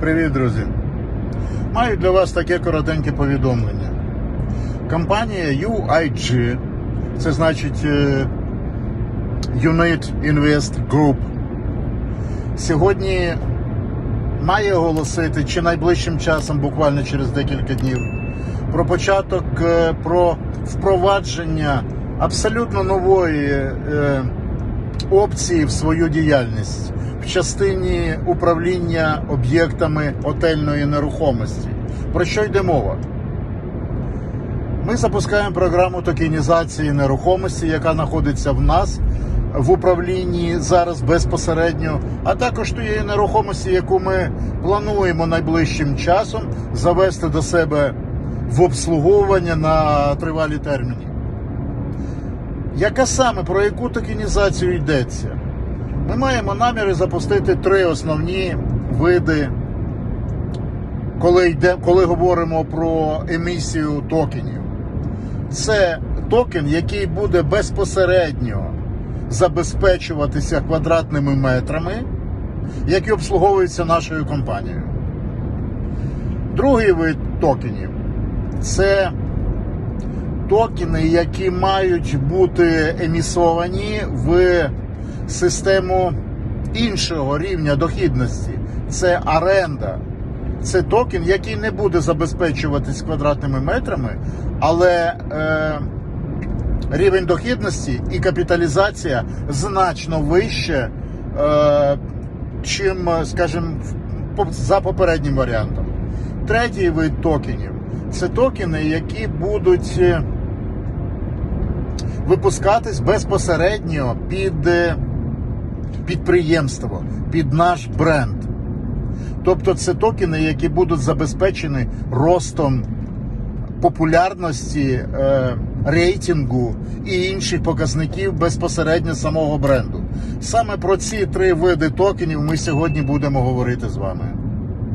Привіт, друзі! Маю для вас таке коротеньке повідомлення. Компанія UIG, це значить е, Unit Invest Group, сьогодні має оголосити чи найближчим часом, буквально через декілька днів, про початок е, про впровадження абсолютно нової е, опції в свою діяльність частині управління об'єктами отельної нерухомості. Про що йде мова? Ми запускаємо програму токенізації нерухомості, яка знаходиться в нас в управлінні зараз безпосередньо, а також тієї нерухомості, яку ми плануємо найближчим часом завести до себе в обслуговування на тривалі терміни. Яка саме про яку токенізацію йдеться? Ми маємо наміри запустити три основні види, коли, йде, коли говоримо про емісію токенів. Це токен, який буде безпосередньо забезпечуватися квадратними метрами, які обслуговуються нашою компанією. Другий вид токенів це токени, які мають бути емісовані в систему іншого рівня дохідності. Це оренда. Це токен, який не буде забезпечуватись квадратними метрами, але е, рівень дохідності і капіталізація значно вище, е, чим, скажімо, за попереднім варіантом. Третій вид токенів це токени, які будуть е, випускатись безпосередньо під е, підприємство, під наш бренд. Тобто це токени, які будуть забезпечені ростом популярності, е, рейтингу і інших показників безпосередньо самого бренду. Саме про ці три види токенів ми сьогодні будемо говорити з вами.